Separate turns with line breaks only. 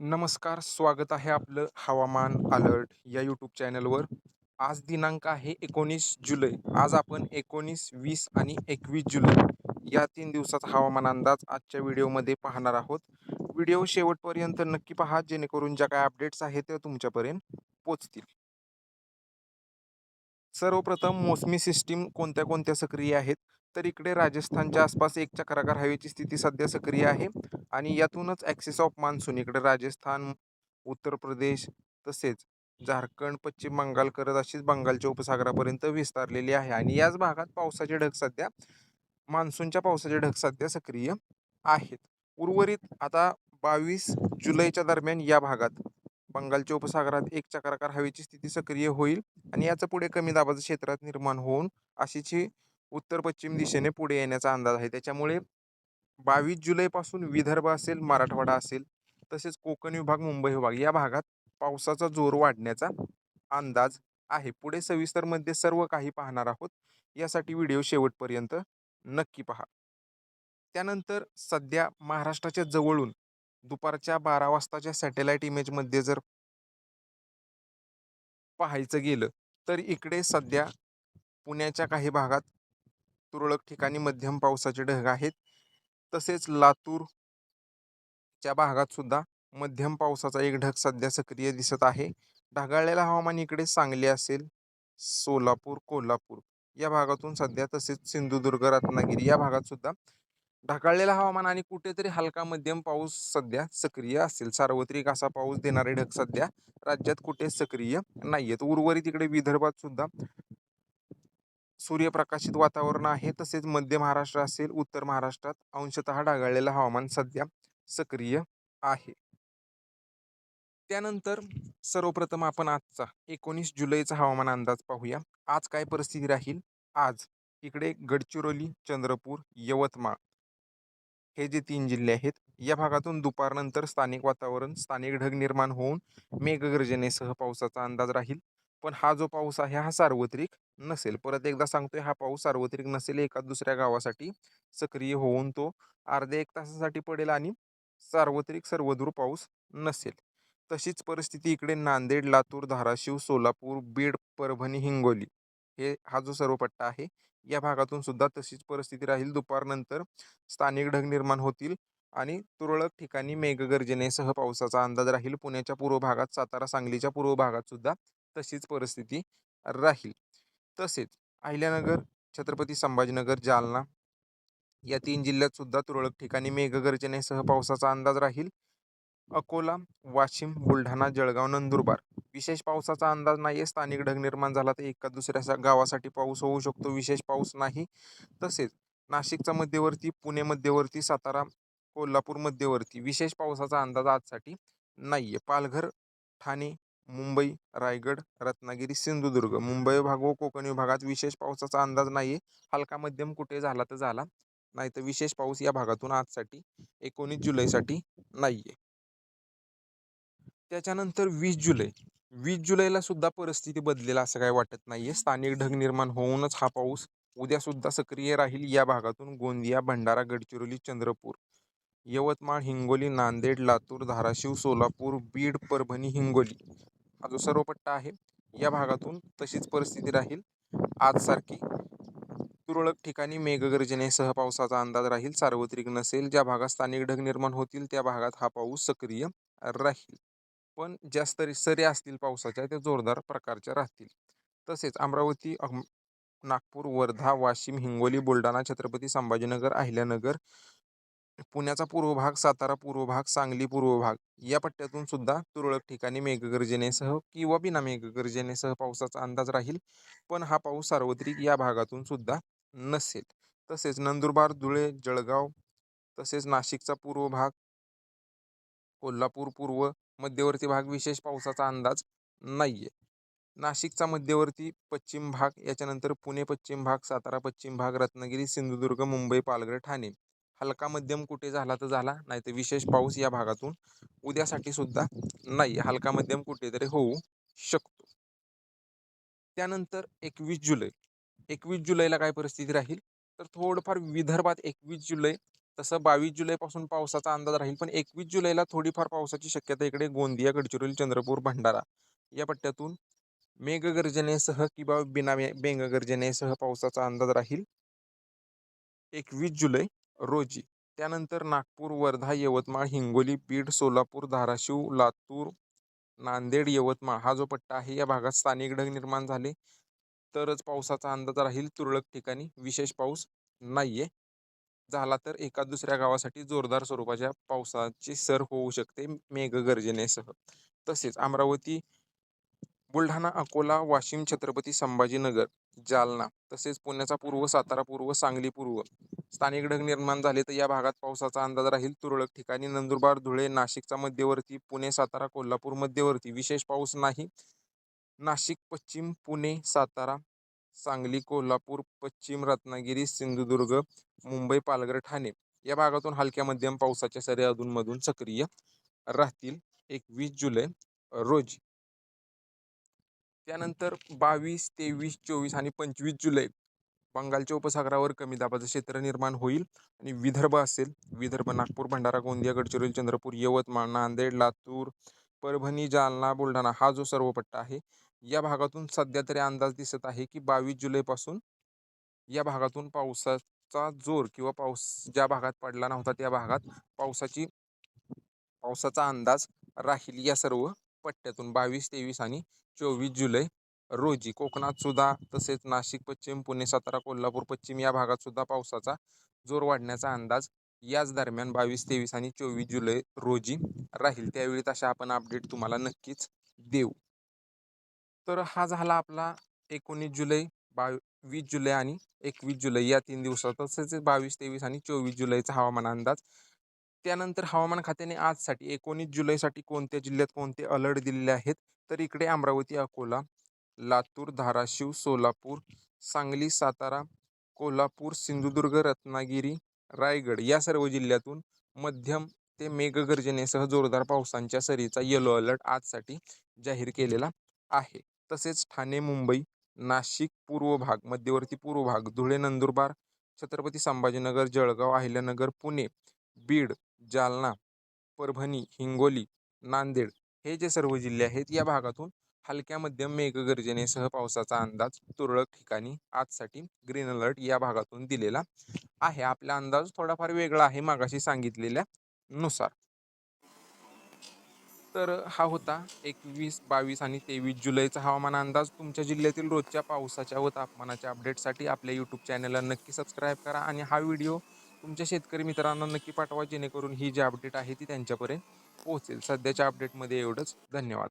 नमस्कार स्वागत आहे आपलं हवामान अलर्ट या यूट्यूब चॅनलवर. आज दिनांक आहे एकोणीस जुलै. आज आपण एकोणीस वीस आणि एकवीस जुलै या तीन दिवसाचा हवामान अंदाज आजच्या व्हिडिओमध्ये पाहणार आहोत. व्हिडिओ शेवटपर्यंत नक्की पहा जेणेकरून ज्या काय अपडेट्स आहेत त्या तुमच्यापर्यंत पोचतील सर्वप्रथम मोसमी सिस्टीम कोणत्या कोणत्या सक्रिय आहेत? तर इकडे राजस्थानच्या आसपास एक चक्राकार हवेची स्थिती सध्या सक्रिय आहे. आणि यातूनच ॲक्सिस ऑफ मान्सून इकडे राजस्थान उत्तर प्रदेश तसेच झारखंड पश्चिम बंगाल करत अशीच बंगालच्या उपसागरापर्यंत विस्तारलेली आहे. आणि याच भागात पावसाचे ढग सध्या मान्सूनच्या पावसाचे ढग सध्या सक्रिय आहेत. उर्वरित आता बावीस जुलैच्या दरम्यान या भागात बंगालच्या उपसागरात एक चक्राकार हवेची स्थिती सक्रिय होईल. आणि याचं पुढे कमी दाबाचं क्षेत्रात निर्माण होऊन अशीची उत्तर पश्चिम दिशेने पुढे येण्याचा अंदाज आहे. त्याच्यामुळे बावीस जुलैपासून विदर्भ असेल मराठवाडा असेल तसेच कोकण विभाग मुंबई विभाग या भागात पावसाचा जोर वाढण्याचा अंदाज आहे. पुढे सविस्तरमध्ये सर्व काही पाहणार आहोत. यासाठी व्हिडिओ शेवटपर्यंत नक्की पहा. त्यानंतर सध्या महाराष्ट्राच्या जवळून दुपारच्या बारा वाजताच्या सॅटेलाईट इमेजमध्ये जर पाहायचं गेलं तर इकडे सध्या पुण्याच्या काही भागात तुरळक ठिकाणी मध्यम पावसाचे ढग आहेत. तसेच लातूरच्या भागात सुद्धा मध्यम पावसाचा एक ढग सध्या सक्रिय दिसत आहे. ढगाळलेलं हवामान इकडे सांगली असेल सोलापूर कोल्हापूर या भागातून सध्या तसेच सिंधुदुर्ग रत्नागिरी या भागात सुद्धा ढगाळलेलं हवामान आणि कुठेतरी हलका मध्यम पाऊस सध्या सक्रिय असेल. सार्वत्रिक असा पाऊस देणारे ढग सध्या राज्यात कुठे सक्रिय नाही आहेत उर्वरित इकडे विदर्भात सुद्धा सूर्यप्रकाशित वातावरण आहे तसेच मध्य महाराष्ट्र असेल उत्तर महाराष्ट्रात अंशतः ढगाळलेलं हवामान सध्या सक्रिय आहे. त्यानंतर सर्वप्रथम आपण आजचा एकोणीस जुलैचा हवामान अंदाज पाहूया. आज काय परिस्थिती राहील? आज इकडे गडचिरोली चंद्रपूर यवतमाळ हे जे तीन जिल्हे आहेत या भागातून दुपारनंतर स्थानिक वातावरण स्थानिक ढग निर्माण होऊन मेघगर्जनेसह पावसाचा अंदाज राहील. पण हा जो पाऊस आहे हा सार्वत्रिक नसेल. परत एकदा सांगतोय हा पाऊस सार्वत्रिक नसेल एका दुसऱ्या गावासाठी सक्रिय होऊन तो अर्ध्या एक तासासाठी पडेल आणि सार्वत्रिक सर्वदूर पाऊस नसेल. तशीच परिस्थिती इकडे नांदेड लातूर धाराशिव सोलापूर बीड परभणी हिंगोली हे हा जो सर्व पट्टा आहे या भागातून सुद्धा तशीच परिस्थिती राहील. दुपारनंतर स्थानिक ढग निर्माण होतील आणि तुरळक ठिकाणी मेघगर्जनेसह पावसाचा अंदाज राहील. पुण्याच्या पूर्व भागात सातारा सांगलीच्या पूर्व भागात सुद्धा तशीच परिस्थिती राहील. तसेच अहिल्यानगर छत्रपती संभाजीनगर जालना या तीन जिल्ह्यात सुद्धा तुरळक ठिकाणी मेघगर्जनेसह पावसाचा अंदाज राहील. अकोला वाशिम बुलढाणा जळगाव नंदुरबार विशेष पावसाचा अंदाज नाही आहे स्थानिक ढग निर्माण झाला तर एका दुसऱ्या गावासाठी पाऊस होऊ शकतो. विशेष पाऊस नाही. तसेच नाशिकचा मध्यवर्ती पुणे मध्यवर्ती सातारा कोल्हापूर मध्यवर्ती विशेष पावसाचा अंदाज आजसाठी नाही आहे पालघर ठाणे मुंबई रायगड रत्नागिरी सिंधुदुर्ग. मुंबई भाग व कोकण विभागात विशेष पावसाचा अंदाज नाही आहे हलका मध्यम कुठे झाला तर झाला. नाही तर विशेष पाऊस या भागातून आजसाठी एकोणीस जुलैसाठी नाही आहे त्याच्यानंतर वीस जुलै. वीस जुलैला सुद्धा परिस्थिती बदलेल असं काही वाटत नाही आहे स्थानिक ढग निर्माण होऊनच हा पाऊस उद्या सुद्धा सक्रिय राहील या भागातून. गोंदिया भंडारा गडचिरोली चंद्रपूर यवतमाळ हिंगोली नांदेड लातूर धाराशिव सोलापूर बीड परभणी हिंगोली. हा जो सर्व पट्टा आहे. या भागातून तशीच परिस्थिती राहील. आजसारखी तुरळक ठिकाणी मेघगर्जनेसह पावसाचा अंदाज राहील. सार्वत्रिक नसेल. ज्या भागात स्थानिक ढग निर्माण होतील त्या भागात हा पाऊस सक्रिय राहील. पण जास्त सरी असतील पावसाच्या त्या जोरदार प्रकारच्या राहतील. तसेच अमरावती नागपूर वर्धा वाशिम हिंगोली बुलढाणा छत्रपती संभाजीनगर अहिल्यानगर पुण्याचा पूर्व भाग सातारा पूर्व भाग सांगली पूर्व भाग या पट्ट्यातून सुद्धा तुरळक ठिकाणी मेघगर्जनेसह किंवा बिना मेघगर्जनेसह पावसाचा अंदाज राहील. पण हा पाऊस सार्वत्रिक या भागातून सुद्धा नसेल. तसेच नंदुरबार धुळे जळगाव तसेच नाशिकचा पूर्व भाग कोल्हापूर पूर्व मध्यवर्ती भाग विशेष पावसाचा अंदाज नाही आहे नाशिकचा मध्यवर्ती पश्चिम भाग याच्यानंतर पुणे पश्चिम भाग सातारा पश्चिम भाग रत्नागिरी सिंधुदुर्ग मुंबई पालघर ठाणे. हलका मध्यम कुठे झाला तर झाला नाही तर विशेष पाऊस या भागातून उद्यासाठी सुद्धा नाही हलका मध्यम कुठेतरी होऊ शकतो. त्यानंतर एकवीस जुलै. एकवीस जुलैला काय परिस्थिती राहील? तर थोडंफार विदर्भात एकवीस जुलै तसं बावीस जुलैपासून पावसाचा अंदाज राहील पण एकवीस जुलैला थोडीफार पावसाची शक्यता इकडे गोंदिया गडचिरोली चंद्रपूर भंडारा या पट्ट्यातून मेघगर्जनेसह किंवा बिना मेघगर्जनेसह पावसाचा अंदाज राहील. एकवीस जुलै. रोजी. त्यानंतर नागपूर वर्धा यवतमाळ हिंगोली बीड सोलापूर धाराशिव लातूर नांदेड यवतमाळ हा जो पट्टा आहे या भागात स्थानिक ढग निर्माण झाले. तरच पावसाचा अंदाज राहील तुरळक ठिकाणी. विशेष पाऊस नाहीये. झाला तर एका दुसऱ्या गावासाठी जोरदार स्वरूपाच्या पावसाची सर होऊ शकते मेघगर्जनेसह. तसेच अमरावती बुलढाणा अकोला वाशिम छत्रपती संभाजीनगर जालना तसेच पुण्याचा पूर्व सातारा पूर्व सांगली पूर्व. स्थानिक ढग निर्माण झाले तर या भागात पावसाचा अंदाज राहील तुरळक ठिकाणी. नंदुरबार धुळे नाशिकचा मध्यवर्ती पुणे सातारा कोल्हापूर मध्यवर्ती. विशेष पाऊस नाही. नाशिक पश्चिम पुणे सातारा सांगली कोल्हापूर पश्चिम रत्नागिरी सिंधुदुर्ग मुंबई पालघर ठाणे या भागातून हलक्या मध्यम पावसाच्या सरी अधूनमधून सक्रिय राहतील. एकवीस जुलै रोजी. त्यानंतर बावीस तेवीस चोवीस आणि पंचवीस जुलै बंगालच्या उपसागरावर कमी दाबाचं क्षेत्र निर्माण होईल आणि विदर्भ असेल. विदर्भ नागपूर भंडारा गोंदिया गडचिरोली चंद्रपूर यवतमाळ नांदेड लातूर परभणी जालना बुलढाणा हा जो सर्व पट्टा आहे या भागातून सध्या तरी अंदाज दिसत आहे की बावीस जुलैपासून या भागातून पावसाचा जोर किंवा पाऊस ज्या भागात पडला नव्हता त्या भागात पावसाची पावसाचा अंदाज राहील या सर्व पट्ट्यातून बावीस तेवीस आणि चोवीस जुलै रोजी. कोकणात सुद्धा तसेच नाशिक पश्चिम पुणे सातारा कोल्हापूर पश्चिम या भागात सुद्धा पावसाचा जोर वाढण्याचा अंदाज याच दरम्यान बावीस तेवीस आणि चोवीस जुलै रोजी राहील. त्यावेळी तशा आपण अपडेट तुम्हाला नक्कीच देऊ. तर हा झाला आपला एकोणीस जुलै बावीस जुलै आणि एकवीस जुलै या तीन दिवसात तसेच बावीस तेवीस आणि चोवीस जुलैचा हवामान अंदाज. त्यानंतर हवामान खात्याने आजसाठी एकोणीस जुलैसाठी कोणत्या जिल्ह्यात कोणते अलर्ट दिलेले आहेत? तर इकडे अमरावती अकोला लातूर धाराशिव सोलापूर सांगली सातारा कोल्हापूर सिंधुदुर्ग रत्नागिरी रायगड या सर्व जिल्ह्यातून मध्यम ते मेघगर्जनेसह जोरदार पावसांच्या सरीचा येलो अलर्ट आजसाठी जाहीर केलेला आहे. तसेच ठाणे मुंबई नाशिक पूर्व भाग मध्यवर्ती पूर्व भाग धुळे नंदुरबार छत्रपती संभाजीनगर जळगाव अहिल्यानगर पुणे बीड जालना परभणी हिंगोली नांदेड हे जे सर्व जिल्हे आहेत या भागातून हलक्या मध्यम मेघगर्जनेसह पावसाचा अंदाज तुरळक ठिकाणी आजसाठी ग्रीन अलर्ट या भागातून दिलेला आहे. आपला अंदाज थोडाफार वेगळा आहे मागाशी सांगितलेल्या नुसार. तर हा होता एकवीस बावीस आणि तेवीस जुलैचा हवामान अंदाज. तुमच्या जिल्ह्यातील रोजच्या पावसाच्या व तापमानाच्या अपडेटसाठी आपल्या यूट्यूब चॅनलला नक्की सबस्क्राईब करा आणि हा व्हिडिओ तुमच्या शेतकरी मित्रांना नक्की पाठवा जेणेकरून ही जी अपडेट आहे ती त्यांच्यापर्यंत पोहोचेल. सध्याच्या अपडेटमध्ये एवढंच. धन्यवाद.